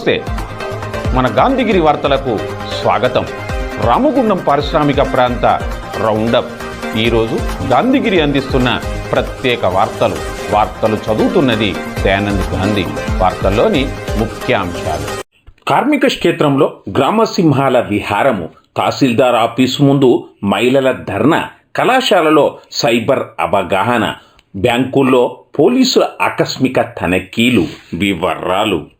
నమస్తే. మన గాంధీగిరి వార్తలకు స్వాగతం. రామగుండం పారిశ్రామిక ప్రాంత రౌండప్. ఈరోజు గాంధీగిరి అందిస్తున్న ప్రత్యేక వార్తలు. వార్తలు చదువుతున్నది దయానంద్ గాంధీ. వార్తల్లోని ముఖ్యాంశాలు. కార్మిక క్షేత్రంలో గ్రామసింహాల విహారము. తహసీల్దార్ ఆఫీసు ముందు మహిళల ధర్నా. కళాశాలలో సైబర్ అవగాహన. బ్యాంకుల్లో పోలీసుల ఆకస్మిక తనిఖీలు. వివరాలు.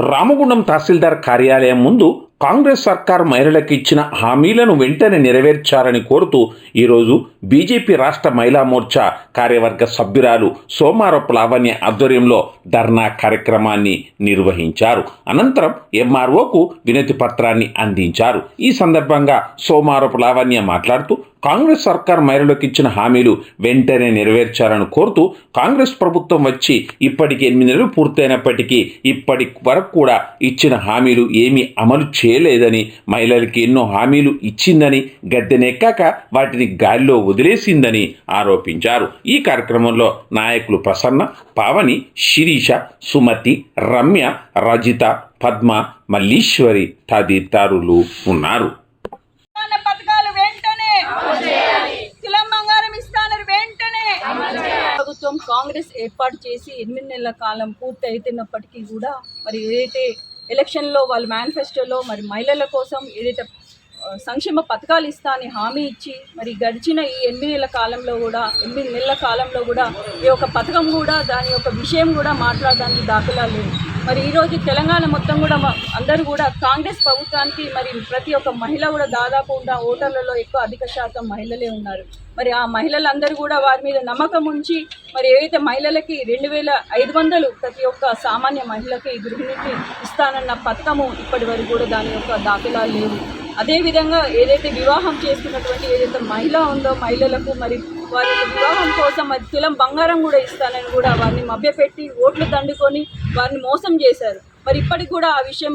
Ramagundam తహసీల్దార్ కార్యాలయం ముందు కాంగ్రెస్ సర్కార్ మహిళలకు ఇచ్చిన హామీలను వెంటనే నెరవేర్చాలని కోరుతూ ఈరోజు బీజేపీ రాష్ట్ర మహిళా మోర్చా కార్యవర్గ సభ్యురాలు సోమారపు లావణ్య ఆధ్వర్యంలో ధర్నా కార్యక్రమాన్ని నిర్వహించారు. అనంతరం ఎంఆర్ఓకు వినతి పత్రాన్ని అందించారు. ఈ సందర్భంగా సోమారపు లావణ్య మాట్లాడుతూ కాంగ్రెస్ సర్కార్ మహిళలకు ఇచ్చిన హామీలు వెంటనే నెరవేర్చాలని కోరుతూ కాంగ్రెస్ ప్రభుత్వం వచ్చి ఇప్పటికి ఎనిమిది నెలలు పూర్తయినప్పటికీ ఇప్పటి వరకు కూడా ఇచ్చిన హామీలు ఏమీ అమలు చేయలేదని మహిళలకి ఎన్నో హామీలు ఇచ్చిందని గద్దెనెక్కాక వాటిని గాలిలో వదిలేసిందని ఆరోపించారు. ఈ కార్యక్రమంలో నాయకులు ప్రసన్న పావని శిరీష సుమతి రమ్య రజిత పద్మ మల్లీశ్వరి తదితరులు ఉన్నారు ఇస్తాన పథకాలు వెంటనే తులం బంగారం ఇస్తానని వెంటనే ప్రభుత్వం కాంగ్రెస్ ఏర్పాటు చేసి ఎనిమిది నెలల కాలం పూర్తి అవుతున్నప్పటికీ కూడా మరి ఏదైతే ఎలక్షన్లో వాళ్ళ మేనిఫెస్టోలో మరి మహిళల కోసం ఏదైతే సంక్షేమ పథకాలు ఇస్తా అని హామీ ఇచ్చి మరి గడిచిన ఈ ఎనిమిది నెలల కాలంలో కూడా ఎనిమిది నెలల కాలంలో కూడా ఈ యొక్క పథకం కూడా దాని యొక్క విషయం కూడా మాట్లాడడానికి దాఖలాలు లేదు మరి ఈరోజు తెలంగాణ మొత్తం కూడా అందరూ కూడా కాంగ్రెస్ ప్రభుత్వానికి మరి ప్రతి ఒక్క మహిళ కూడా దాదాపు ఉన్న ఓటర్లలో ఎక్కువ అధిక శాతం మహిళలే ఉన్నారు. మరి ఆ మహిళలందరూ కూడా వారి మీద నమ్మకం ఉంచి మరి ఏవైతే మహిళలకి రెండు వేల ఐదు వందలు ప్రతి ఒక్క సామాన్య మహిళకి గృహిణికి ఇస్తానన్న పథకము ఇప్పటి వరకు కూడా దాని యొక్క దాఖలాలు లేవు. అదేవిధంగా ఏదైతే వివాహం చేసుకున్నటువంటి ఏదైతే మహిళ ఉందో మహిళలకు మరి వారి వివాహం కోసం మరి తులం బంగారం కూడా ఇస్తానని కూడా వారిని మభ్యపెట్టి ఓట్లు దండుకొని వారిని మోసం చేశారు. మరి ఇప్పటికి కూడా ఆ విషయం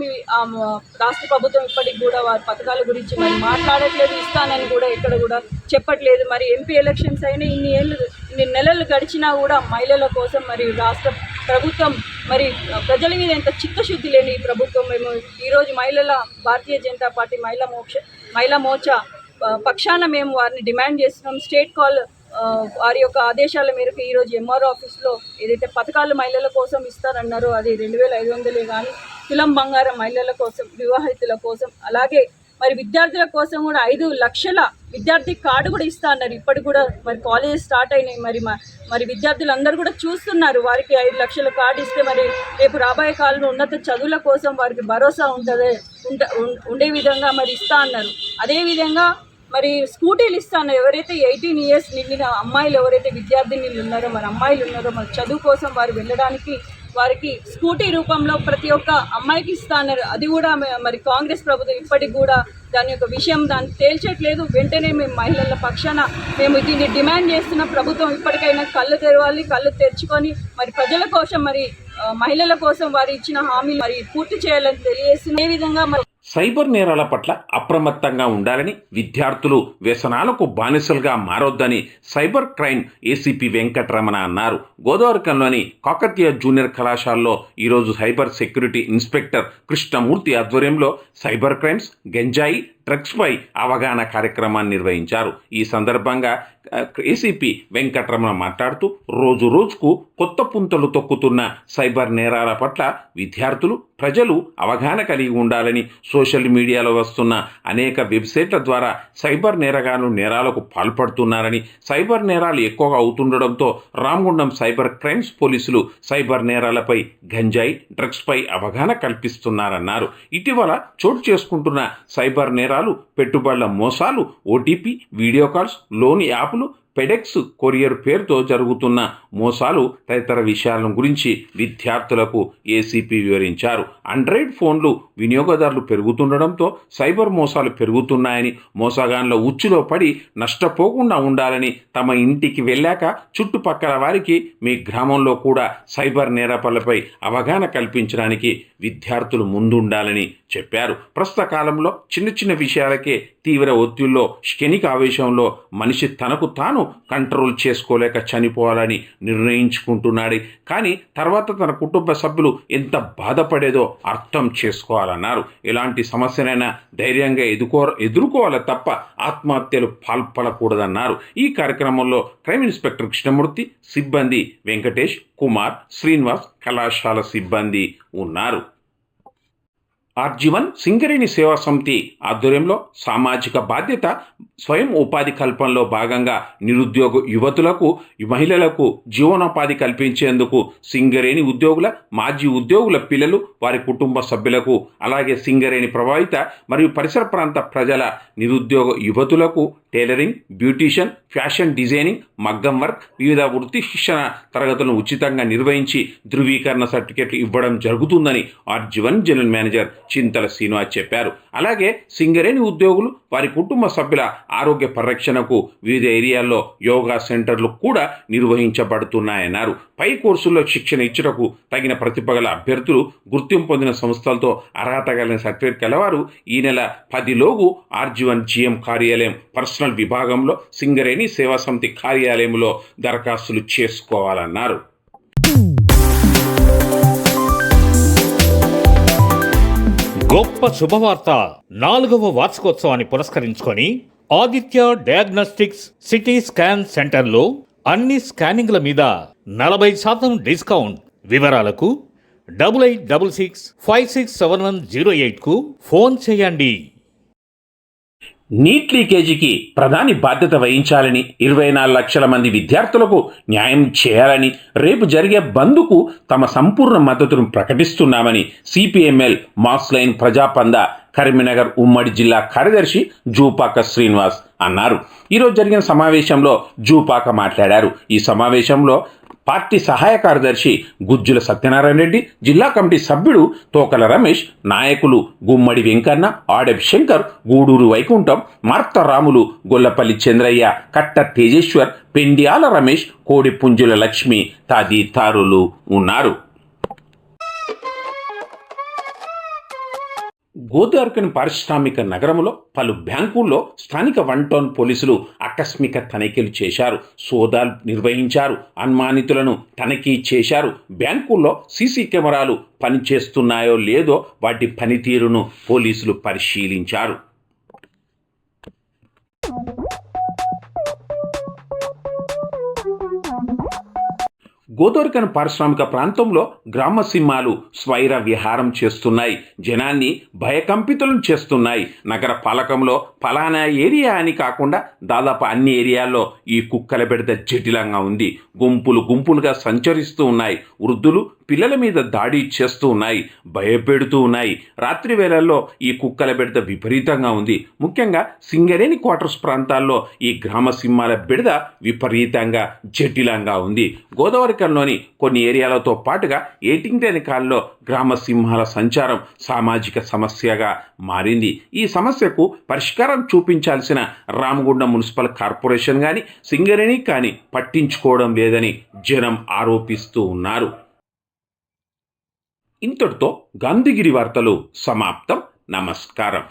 రాష్ట్ర ప్రభుత్వం ఇప్పటికి కూడా వారి పథకాల గురించి మరి మాట్లాడట్లేదు ఇస్తానని కూడా ఇక్కడ కూడా చెప్పట్లేదు. మరి ఎంపీ ఎలక్షన్స్ అయినా ఇన్ని ఏళ్ళు ఇన్ని నెలలు గడిచినా కూడా మహిళల కోసం మరి రాష్ట్ర ప్రభుత్వం మరి ప్రజల మీద ఎంత చిత్తశుద్ధి లేని ఈ ప్రభుత్వం మేము ఈరోజు మహిళల భారతీయ జనతా పార్టీ మహిళా మోక్ష మహిళా మోర్చా పక్షాన మేము వారిని డిమాండ్ చేస్తున్నాం. స్టేట్ కాల్ వారి యొక్క ఆదేశాల మేరకు ఈరోజు ఎంఆర్ఓ ఆఫీస్లో ఏదైతే పథకాలు మహిళల కోసం ఇస్తారన్నారో అది రెండు వేల ఐదు వందలే కానీ తులం బంగారం మహిళల కోసం వివాహితుల కోసం అలాగే మరి విద్యార్థుల కోసం కూడా ఐదు లక్షల విద్యార్థి కార్డు కూడా ఇస్తా అన్నారు ఇప్పటికి కూడా మరి కాలేజ్ స్టార్ట్ అయినాయి. మరి మరి విద్యార్థులందరూ కూడా చూస్తున్నారు. వారికి ఐదు లక్షల కార్డు ఇస్తే మరి రేపు రాబోయే కాలంలో ఉన్నత చదువుల కోసం వారికి భరోసా ఉంటుంది ఉంట ఉండే విధంగా మరి ఇస్తా అన్నారు. అదేవిధంగా మరి స్కూటీలు ఇస్తాను ఎవరైతే ఎయిటీన్ ఇయర్స్ నిండిన అమ్మాయిలు ఎవరైతే విద్యార్థినిలు ఉన్నారో మరి అమ్మాయిలు ఉన్నారో మరి చదువు కోసం వారు వెళ్ళడానికి వారికి స్కూటీ రూపంలో ప్రతి ఒక్క అమ్మాయికి ఇస్తాన్నారు అది కూడా మరి కాంగ్రెస్ ప్రభుత్వం ఇప్పటికి కూడా దాని యొక్క విషయం దాన్ని తేల్చట్లేదు. వెంటనే మేము మహిళల పక్షాన మేము దీన్ని డిమాండ్ చేస్తున్న ప్రభుత్వం ఇప్పటికైనా కళ్ళు తెరవాలి కళ్ళు తెరుచుకొని మరి ప్రజల కోసం మరి మహిళల కోసం వారు ఇచ్చిన హామీలు మరి పూర్తి చేయాలని తెలియజేస్తున్న. ఏ విధంగా మరి సైబర్ నేరాల పట్ల అప్రమత్తంగా ఉండాలని విద్యార్థులు వ్యసనాలకు బానిసలుగా మారొద్దని సైబర్ క్రైమ్ ఏసీపీ వెంకటరమణ అన్నారు. గోదావరికంలోని కాకతీయ జూనియర్ కళాశాలలో ఈరోజు సైబర్ సెక్యూరిటీ ఇన్స్పెక్టర్ కృష్ణమూర్తి ఆధ్వర్యంలో సైబర్ క్రైమ్స్ గంజాయి డ్రగ్స్పై అవగాహన కార్యక్రమాన్ని నిర్వహించారు. ఈ సందర్భంగా ఏసీపీ వెంకటరమణ మాట్లాడుతూ రోజు రోజుకు కొత్త పుంతలు తొక్కుతున్న సైబర్ నేరాల పట్ల విద్యార్థులు ప్రజలు అవగాహన కలిగి ఉండాలని సోషల్ మీడియాలో వస్తున్న అనేక వెబ్సైట్ల ద్వారా సైబర్ నేరగాళ్ళు నేరాలకు పాల్పడుతున్నారని సైబర్ నేరాలు ఎక్కువగా అవుతుండడంతో రామగుండం సైబర్ క్రైమ్స్ పోలీసులు సైబర్ నేరాలపై గంజాయి డ్రగ్స్పై అవగాహన కల్పిస్తున్నారన్నారు. ఇటీవల చోటు చేసుకుంటున్న సైబర్ నేర నేరాలు పెట్టుబడుల మోసాలు ఓటీపీ వీడియో కాల్స్ లోన్ యాప్లు పెడెక్స్ కొరియర్ పేరుతో జరుగుతున్న మోసాలు తదితర విషయాల గురించి విద్యార్థులకు ఏసీపీ వివరించారు. ఆండ్రాయిడ్ ఫోన్లు వినియోగదారులు పెరుగుతుండడంతో సైబర్ మోసాలు పెరుగుతున్నాయని మోసగాన్ల ఉచ్చులో పడి నష్టపోకుండా ఉండాలని తమ ఇంటికి వెళ్ళాక చుట్టుపక్కల వారికి మీ గ్రామంలో కూడా సైబర్ నేరపలపై అవగాహన కల్పించడానికి విద్యార్థులు ముందుండాలని చెప్పారు. ప్రస్తుత కాలంలో చిన్న చిన్న విషయాలకే తీవ్ర ఒత్తిడిలో క్షణిక ఆవేశంలో మనిషి తనకు తాను కంట్రోల్ చేసుకోలేక చనిపోవాలని నిర్ణయించుకుంటున్నాడు. కానీ తర్వాత తన కుటుంబ సభ్యులు ఎంత బాధపడేదో అర్థం చేసుకోవాలన్నారు. ఎలాంటి సమస్యనైనా ధైర్యంగా ఎదుర్కో ఎదుర్కోవాలి తప్ప ఆత్మహత్యలు పాల్పడకూడదన్నారు. ఈ కార్యక్రమంలో క్రైమ్ ఇన్స్పెక్టర్ కృష్ణమూర్తి సిబ్బంది వెంకటేష్ కుమార్ శ్రీనివాస్ కళాశాల సిబ్బంది ఉన్నారు. ఆర్జీవన్ సింగరేణి సేవా సమితి ఆధ్వర్యంలో సామాజిక బాధ్యత స్వయం ఉపాధి కల్పనలో భాగంగా నిరుద్యోగ యువతులకు మహిళలకు జీవనోపాధి కల్పించేందుకు సింగరేణి ఉద్యోగుల మాజీ ఉద్యోగుల పిల్లలు వారి కుటుంబ సభ్యులకు అలాగే సింగరేణి ప్రభావిత మరియు పరిసర ప్రాంత ప్రజల నిరుద్యోగ యువతులకు టైలరింగ్ బ్యూటీషియన్ ఫ్యాషన్ డిజైనింగ్ మగ్గం వర్క్ వివిధ వృత్తి శిక్షణ తరగతులను ఉచితంగా నిర్వహించి ధృవీకరణ సర్టిఫికెట్లు ఇవ్వడం జరుగుతుందని RG one general manager Chintala Srinivas చెప్పారు. అలాగే సింగరేణి ఉద్యోగులు వారి కుటుంబ సభ్యుల ఆరోగ్య పరిరక్షణకు వివిధ ఏరియాల్లో యోగా సెంటర్లు కూడా నిర్వహించబడుతున్నాయన్నారు. పై కోర్సుల్లో శిక్షణ ఇచ్చుటకు తగిన ప్రతిభ గల అభ్యర్థులు గుర్తింపు పొందిన సంస్థలతో అర్హత కలిగిన సర్టిఫికేట్ కలవారు ఈ నెల పదిలోగు ఆర్జీవన్ జీఎం కార్యాలయం పర్సనల్ విభాగంలో సింగరేణి సేవా సమితి కార్యాలయంలో దరఖాస్తులు చేసుకోవాలన్నారు. గొప్ప శుభవార్త నాలుగవ వార్షికోత్సవాన్ని పురస్కరించుకొని ఆదిత్య డయాగ్నోస్టిక్స్ సిటీ స్కాన్ సెంటర్లో అన్ని స్కానింగ్ల మీద నలభై శాతం డిస్కౌంట్. వివరాలకు double eight double six five six seven one zero ఎయిట్కు phone చేయండి. నీట్ లీకేజీకి ప్రధాని బాధ్యత వహించాలని ఇరవై నాలుగు లక్షల మంది విద్యార్థులకు న్యాయం చేయాలని రేపు జరిగే బంద్కు తమ సంపూర్ణ మద్దతును ప్రకటిస్తున్నామని CPML mass line Prajapantha Karimnagar ఉమ్మడి జిల్లా కార్యదర్శి జూపాక శ్రీనివాస్ అన్నారు. ఈరోజు జరిగిన సమావేశంలో జూపాక మాట్లాడారు. ఈ సమావేశంలో పార్టీ సహాయ కార్యదర్శి గుజ్జుల సత్యనారాయణ రెడ్డి జిల్లా కమిటీ సభ్యుడు తోకల రమేష్ నాయకులు గుమ్మడి వెంకన్న ఆడెబ్ శంకర్ గూడూరు వైకుంఠం మార్త రాములు గొల్లపల్లి చంద్రయ్య కట్ట తేజేశ్వర్ పెండ్యాల రమేష్ కోడిపుంజుల లక్ష్మి తదితరులు ఉన్నారు. గోదావరికని పారిశ్రామిక నగరంలో పలు బ్యాంకుల్లో స్థానిక వన్ టౌన్ పోలీసులు ఆకస్మిక తనిఖీలు చేశారు. సోదాలు నిర్వహించారు. అనుమానితులను తనిఖీ చేశారు. బ్యాంకుల్లో సీసీ కెమెరాలు పనిచేస్తున్నాయో లేదో వాటి పనితీరును పోలీసులు పరిశీలించారు. గోదోరికన్ పారిశ్రామిక ప్రాంతంలో గ్రామ సింహాలు స్వైర విహారం చేస్తున్నాయి. జనాన్ని భయకంపితులను చేస్తున్నాయి. నగర పాలకంలో ఫలానా ఏరియా అని కాకుండా దాదాపు అన్ని ఏరియాల్లో ఈ కుక్కల బెడద జటిలంగా ఉంది. గుంపులు గుంపులుగా సంచరిస్తూ ఉన్నాయి. వృద్ధులు పిల్లల మీద దాడి చేస్తూ ఉన్నాయి. భయపెడుతూ ఉన్నాయి. రాత్రి వేళల్లో ఈ కుక్కల బెడద విపరీతంగా ఉంది. ముఖ్యంగా సింగరేణి క్వార్టర్స్ ప్రాంతాల్లో ఈ గ్రామ సింహాల బెడద విపరీతంగా జటిలంగా ఉంది. గోదావరికంలోని కొన్ని ఏరియాలతో పాటుగా ఏటింగ్టన్ కాల్లో గ్రామ సింహాల సంచారం సామాజిక సమస్యగా మారింది. ఈ సమస్యకు పరిష్కారం చూపించాల్సిన రామగుండం మున్సిపల్ కార్పొరేషన్ కానీ సింగరేణి కానీ పట్టించుకోవడం లేదని జనం ఆరోపిస్తూ ఉన్నారు. ఇంతటితో గాంధీగిరి వార్తలు సమాప్తం. నమస్కారం.